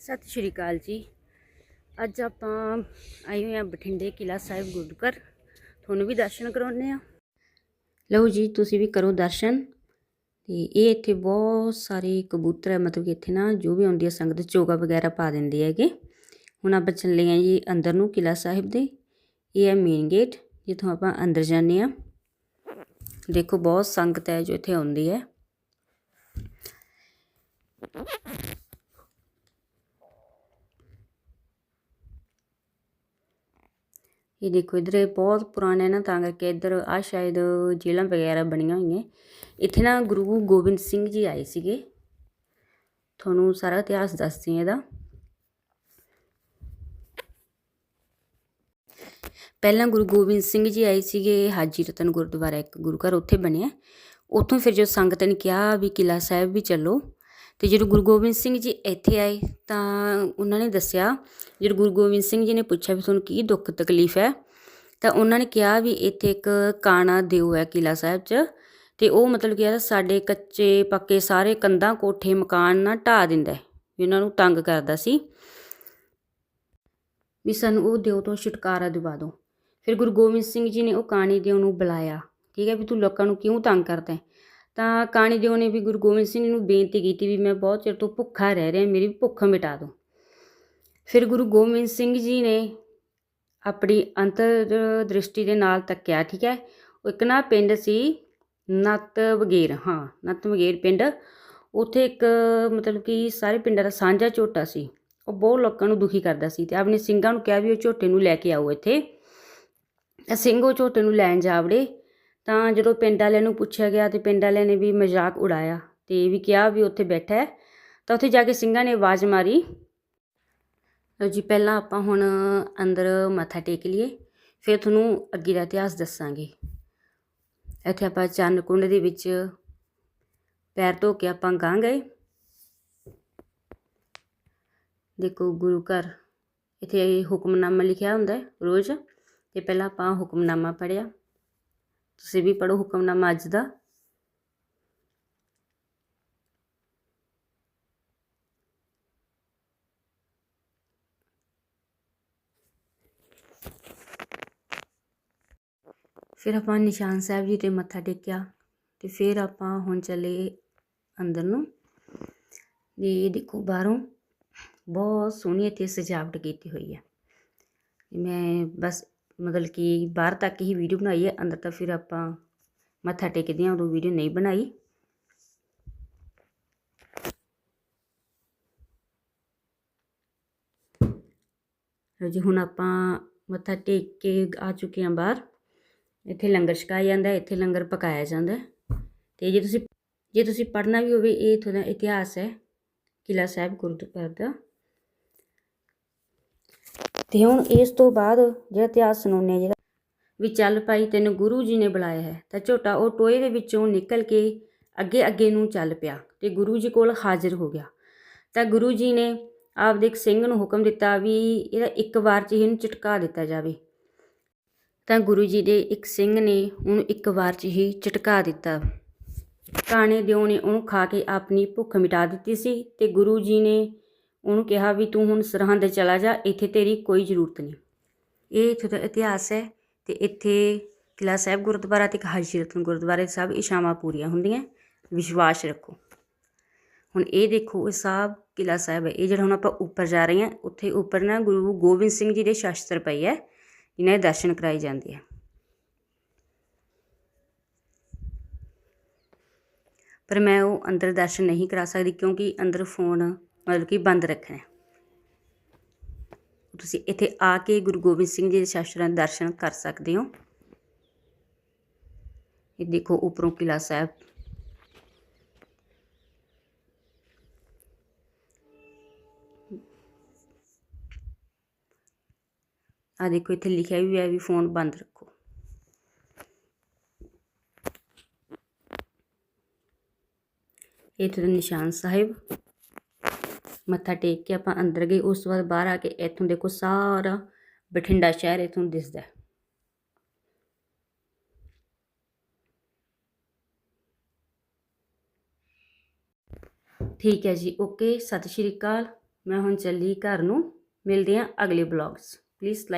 ਸਤਿ ਸ਼੍ਰੀ ਅਕਾਲ ਜੀ। ਅੱਜ ਆਪਾਂ ਆਏ ਹੋਏ ਆ ਬਠਿੰਡੇ ਕਿਲਾ ਸਾਹਿਬ ਗੁਰਦੁਆਰ ਤੁਹਾਨੂੰ ਵੀ ਦਰਸ਼ਨ ਕਰਾਉਣੇ ਆ ਲਓ ਜੀ, ਤੁਸੀਂ ਵੀ ਕਰੋ ਦਰਸ਼ਨ। ਤੇ ਇਹ ਇੱਥੇ ਬਹੁਤ ਸਾਰੇ ਕਬੂਤਰ ਹੈ ਮਤਲਬ ਕਿ ਇੱਥੇ ਨਾ ਜੋ ਵੀ ਆਉਂਦੀ ਹੈ ਸੰਗਤ ਚੋਗਾ ਵਗੈਰਾ ਪਾ ਦਿੰਦੇ ਹੈਗੇ। ਹੁਣ ਆਪਾਂ ਚੱਲੇ ਆ ਜੀ ਅੰਦਰ ਨੂੰ ਕਿਲਾ ਸਾਹਿਬ ਦੇ। ਇਹ ਹੈ ਮੇਨ ਗੇਟ ਜਿੱਥੋਂ ਆਪਾਂ ਅੰਦਰ ਜਾਂਦੇ ਆ ਦੇਖੋ, ਬਹੁਤ ਸੰਗਤ ਹੈ ਜੋ ਇੱਥੇ ਆਉਂਦੀ ਹੈ। ਇਹ ਦੇਖੋ ਇਧਰ ਇਹ ਬਹੁਤ ਪੁਰਾਣਾ ਹੈ ਨਾ, ਤਾਂ ਕਰਕੇ ਇਧਰ ਆ ਸ਼ਾਇਦ ਜੇਲ੍ਹਾਂ ਵਗੈਰਾ ਬਣੀਆਂ ਹੋਈਆਂ। ਇੱਥੇ ਨਾ ਗੁਰੂ ਗੋਬਿੰਦ ਸਿੰਘ ਜੀ ਆਏ ਸੀਗੇ। ਤੁਹਾਨੂੰ ਸਾਰਾ ਇਤਿਹਾਸ ਦੱਸਦੇ ਹਾਂ ਇਹਦਾ। ਪਹਿਲਾਂ ਗੁਰੂ ਗੋਬਿੰਦ ਸਿੰਘ ਜੀ ਆਏ ਸੀਗੇ ਹਾਜੀ ਰਤਨ ਗੁਰਦੁਆਰਾ, ਇੱਕ ਗੁਰੂ ਘਰ ਉੱਥੇ ਬਣਿਆ। ਉੱਥੋਂ ਫਿਰ ਜੋ ਸੰਗਤ ਨੇ ਕਿਹਾ ਵੀ ਕਿਲਾ ਸਾਹਿਬ ਵੀ ਚੱਲੋ। ਤੇ ਜਦੋਂ ਗੁਰੂ ਗੋਬਿੰਦ ਸਿੰਘ ਜੀ ਇੱਥੇ ਆਏ ਤਾਂ ਉਹਨਾਂ ਨੇ ਦੱਸਿਆ, ਜਦੋਂ ਗੁਰੂ ਗੋਬਿੰਦ ਸਿੰਘ ਜੀ ਨੇ ਪੁੱਛਿਆ ਵੀ ਤੁਹਾਨੂੰ ਕੀ ਦੁੱਖ ਤਕਲੀਫ ਹੈ, ਤਾਂ ਉਹਨਾਂ ਨੇ ਕਿਹਾ ਵੀ ਇੱਥੇ ਇੱਕ ਕਾਣਾ ਦਿਓ ਹੈ ਕਿਲਾ ਸਾਹਿਬ 'ਚ ਤੇ ਉਹ ਮਤਲਬ ਕਿ ਸਾਡੇ ਕੱਚੇ ਪੱਕੇ ਸਾਰੇ ਕੰਧਾਂ, ਕੋਠੇ, ਮਕਾਨ ਨਾ ਢਾ ਦਿੰਦਾ ਵੀ ਉਹਨਾਂ ਨੂੰ ਤੰਗ ਕਰਦਾ ਸੀ। ਵੀ ਸਾਨੂੰ ਉਹ ਦਿਓ ਤੋਂ ਛੁਟਕਾਰਾ ਦਿਵਾ ਦਿਓ। ਫਿਰ ਗੁਰੂ ਗੋਬਿੰਦ ਸਿੰਘ ਜੀ ਨੇ ਉਹ ਕਾਣੀ ਦਿਓ ਨੂੰ ਬੁਲਾਇਆ, ਠੀਕ ਹੈ ਵੀ ਤੂੰ ਲੋਕਾਂ ਨੂੰ ਕਿਉਂ ਤੰਗ ਕਰਦਾ ਤਾਂ ਕਾਣੀ ਦਿਓ ਨੇ ਵੀ ਗੁਰੂ ਗੋਬਿੰਦ ਸਿੰਘ ਨੂੰ ਬੇਨਤੀ ਕੀਤੀ ਵੀ ਮੈਂ ਬਹੁਤ ਚਿਰ ਤੋਂ ਭੁੱਖਾ ਰਹਿ ਰਿਹਾ, ਮੇਰੀ ਭੁੱਖ ਮਿਟਾ ਦਿਓ। ਫਿਰ ਗੁਰੂ ਗੋਬਿੰਦ ਸਿੰਘ ਜੀ ਨੇ ਆਪਣੀ ਅੰਤਰ ਦ੍ਰਿਸ਼ਟੀ ਦੇ ਨਾਲ ਤੱਕਿਆ, ਠੀਕ ਹੈ? ਉਹ ਇੱਕ ਨਾ ਪਿੰਡ ਸੀ ਨੱਤ ਵਗੇਰ, ਹਾਂ, ਨੱਤ ਵਗੇਰ ਪਿੰਡ। ਉੱਥੇ ਇੱਕ ਮਤਲਬ ਕਿ ਸਾਰੇ ਪਿੰਡਾਂ ਦਾ ਸਾਂਝਾ ਝੋਟਾ ਸੀ। ਉਹ ਬਹੁਤ ਲੋਕਾਂ ਨੂੰ ਦੁਖੀ ਕਰਦਾ ਸੀ ਤੇ ਆਪਣੇ ਸਿੰਘਾਂ ਨੂੰ ਕਿਹਾ ਵੀ ਉਹ ਝੋਟੇ ਨੂੰ ਲੈ ਕੇ ਆਓ ਇੱਥੇ। ਤਾਂ ਸਿੰਘ ਉਹ ਝੋਟੇ ਨੂੰ ਲੈਣ ਜਾਵੜੇ ਤਾਂ ਜਦੋਂ ਪਿੰਡ ਵਾਲਿਆਂ ਨੂੰ ਪੁੱਛਿਆ ਗਿਆ ਤੇ ਪਿੰਡ ਵਾਲਿਆਂ ਨੇ ਵੀ ਮਜ਼ਾਕ ਉਡਾਇਆ ਤੇ ਵੀ ਕਿਹਾ ਵੀ ਉੱਥੇ ਬੈਠਾ ਹੈ, ਤਾਂ ਉੱਥੇ ਜਾ ਕੇ ਸਿੰਘਾਂ ਨੇ ਆਵਾਜ਼ ਮਾਰੀ। ਲਓ ਜੀ, ਪਹਿਲਾਂ ਆਪਾਂ ਹੁਣ ਅੰਦਰ ਮੱਥਾ ਟੇਕ ਲਈਏ, ਫਿਰ ਤੁਹਾਨੂੰ ਅੱਗੇ ਦਾ ਇਤਿਹਾਸ ਦੱਸਾਂਗੇ। ਇੱਥੇ ਆਪਾਂ ਚੰਨ ਕੁੰਡ ਦੇ ਵਿੱਚ ਪੈਰ ਧੋ ਕੇ ਆਪਾਂ ਗਾਂ ਗਏ। ਦੇਖੋ, ਗੁਰੂ ਘਰ, ਇੱਥੇ ਹੁਕਮਨਾਮਾ ਲਿਖਿਆ ਹੁੰਦਾ ਰੋਜ਼, ਤੇ ਪਹਿਲਾਂ ਆਪਾਂ ਹੁਕਮਨਾਮਾ ਪੜਿਆ ਤੁਸੀਂ ਵੀ ਪੜੋ ਹੁਕਮਨਾਮਾ ਅੱਜ ਦਾ। ਫਿਰ ਆਪਾਂ ਨਿਸ਼ਾਨ ਸਾਹਿਬ ਜੀ ਤੇ ਮੱਥਾ ਟੇਕਿਆ ਤੇ ਫਿਰ ਆਪਾਂ ਹੁਣ ਚੱਲੇ ਅੰਦਰ ਨੂੰ। ਇਹ ਦੇਖੋ ਬਾਹਰੋਂ ਬਹੁਤ ਸੋਹਣੀ ਇੱਥੇ ਸਜਾਵਟ ਕੀਤੀ ਹੋਈ ਹੈ। ਮੈਂ ਬਸ ਮਤਲਬ ਕਿ ਬਾਹਰ ਤੱਕ ਹੀ ਵੀਡੀਓ ਬਣਾਈ ਹੈ, ਅੰਦਰ ਤਾਂ ਫਿਰ ਆਪਾਂ ਮੱਥਾ ਟੇਕਦੇ ਹਾਂ, ਉਦੋਂ ਵੀਡੀਓ ਨਹੀਂ ਬਣਾਈ। ਜੀ, ਹੁਣ ਆਪਾਂ ਮੱਥਾ ਟੇਕ ਕੇ ਆ ਚੁੱਕੇ ਹਾਂ ਬਾਹਰ। ਇੱਥੇ ਲੰਗਰ ਛਕਾਇਆ ਜਾਂਦਾ ਇੱਥੇ ਲੰਗਰ ਪਕਾਇਆ ਜਾਂਦਾ ਹੈ। ਤੇ ਜੇ ਤੁਸੀਂ ਜੇ ਤੁਸੀਂ ਪੜ੍ਹਨਾ ਵੀ ਹੋਵੇ, ਇਹ ਇੱਥੋਂ ਦਾ ਇਤਿਹਾਸ ਹੈ ਕਿਲਾ ਸਾਹਿਬ ਗੁਰਦੁਆਰਾ ਦਾ। ਤੇ ਹੁਣ ਇਸ ਤੋਂ ਬਾਅਦ ਜਿਹੜਾ ਇਤਿਹਾਸ ਸੁਣਾਉਂਦੇ ਹਾਂ ਜਿਹੜਾ ਵੀ ਚੱਲ ਭਾਈ ਤੈਨੂੰ ਗੁਰੂ ਜੀ ਨੇ ਬੁਲਾਇਆ ਹੈ, ਤਾਂ ਝੋਟਾ ਉਹ ਟੋਏ ਦੇ ਵਿੱਚੋਂ ਨਿਕਲ ਕੇ ਅੱਗੇ ਅੱਗੇ ਨੂੰ ਚੱਲ ਪਿਆ ਤੇ ਗੁਰੂ ਜੀ ਕੋਲ ਹਾਜ਼ਰ ਹੋ ਗਿਆ। ਤਾਂ ਗੁਰੂ ਜੀ ਨੇ ਆਪਦੇ ਇੱਕ ਸਿੰਘ ਨੂੰ ਹੁਕਮ ਦਿੱਤਾ ਵੀ ਇਹਦਾ ਇੱਕ ਵਾਰ 'ਚ ਹੀ ਇਹਨੂੰ ਝਟਕਾ ਦਿੱਤਾ ਜਾਵੇ। ਤਾਂ ਗੁਰੂ ਜੀ ਦੇ ਇੱਕ ਸਿੰਘ ਨੇ ਉਹਨੂੰ ਇੱਕ ਵਾਰ 'ਚ ਹੀ ਝਟਕਾ ਦਿੱਤਾ। ਕਾਣੇ ਦਿਓ ਨੇ ਉਹਨੂੰ ਖਾ ਕੇ ਆਪਣੀ ਭੁੱਖ ਮਿਟਾ ਦਿੱਤੀ ਸੀ ਤੇ ਗੁਰੂ ਜੀ ਨੇ ਉਹਨੂੰ ਕਿਹਾ ਵੀ ਤੂੰ ਹੁਣ ਸਰਹੰਦ ਚਲਾ ਜਾ, ਇੱਥੇ ਤੇਰੀ ਕੋਈ ਜ਼ਰੂਰਤ ਨਹੀਂ। ਇਹ ਇੱਥੇ ਦਾ ਇਤਿਹਾਸ ਹੈ ਤੇ ਇੱਥੇ ਕਿਲਾ ਸਾਹਿਬ ਗੁਰਦੁਆਰਾ ਤੇ ਇੱਕ ਹਾਜੀ ਰਤਨ ਗੁਰਦੁਆਰੇ ਸਭ ਇਸ਼ਾਵਾਂ ਪੂਰੀਆਂ ਹੁੰਦੀਆਂ, ਵਿਸ਼ਵਾਸ ਰੱਖੋ। ਹੁਣ ਇਹ ਦੇਖੋ, ਇਹ ਸਾਹਿਬ ਕਿਲਾ ਸਾਹਿਬ ਹੈ। ਇਹ ਜਿਹੜਾ ਹੁਣ ਆਪਾਂ ਉੱਪਰ ਜਾ ਰਹੇ ਹਾਂ, ਉੱਥੇ ਉੱਪਰ ਨਾ ਗੁਰੂ ਗੋਬਿੰਦ ਸਿੰਘ ਜੀ ਦੇ ਸ਼ਸਤਰ ਪਈ ਹੈ ਇਹਨਾਂ ਦੇ ਦਰਸ਼ਨ ਕਰਾਏ ਜਾਂਦੇ ਆ। ਪਰ ਮੈਂ ਉਹ ਅੰਦਰ ਦਰਸ਼ਨ ਨਹੀਂ ਕਰਾ ਸਕਦੀ ਕਿਉਂਕਿ ਅੰਦਰ ਫੋਨ ਮਤਲਬ ਕਿ ਬੰਦ ਰੱਖਣਾ ਹੈ। ਤੁਸੀਂ ਇੱਥੇ ਆ ਕੇ ਗੁਰੂ ਗੋਬਿੰਦ ਸਿੰਘ ਜੀ ਦੇ ਸ਼ਾਸਤਰਾਂ ਦੇ ਦਰਸ਼ਨ ਕਰ ਸਕਦੇ ਹੋ। ਇਹ ਦੇਖੋ ਉੱਪਰੋਂ ਕਿਲਾ ਸਾਹਿਬ। ਆ ਦੇਖੋ ਇੱਥੇ ਲਿਖਿਆ ਵੀ ਹੈ ਵੀ ਫੋਨ ਬੰਦ ਰੱਖੋ। ਇਹ ਤੇ ਨਿਸ਼ਾਨ ਸਾਹਿਬ। ਮੱਥਾ ਟੇਕ ਕੇ ਆਪਾਂ ਅੰਦਰ ਗਏ, ਉਸ ਤੋਂ ਬਾਅਦ ਬਾਹਰ ਆ ਕੇ ਇੱਥੋਂ ਦੇਖੋ ਸਾਰਾ ਬਠਿੰਡਾ ਸ਼ਹਿਰ ਇੱਥੋਂ ਦਿਸਦਾ ਠੀਕ ਹੈ ਜੀ, ਓਕੇ, ਸਤਿ ਸ਼੍ਰੀ ਅਕਾਲ। ਮੈਂ ਹੁਣ ਚੱਲੀ ਘਰ ਨੂੰ। ਮਿਲਦੇ ਹਾਂ ਅਗਲੇ ਬਲੌਗਸ ਪਲੀਜ਼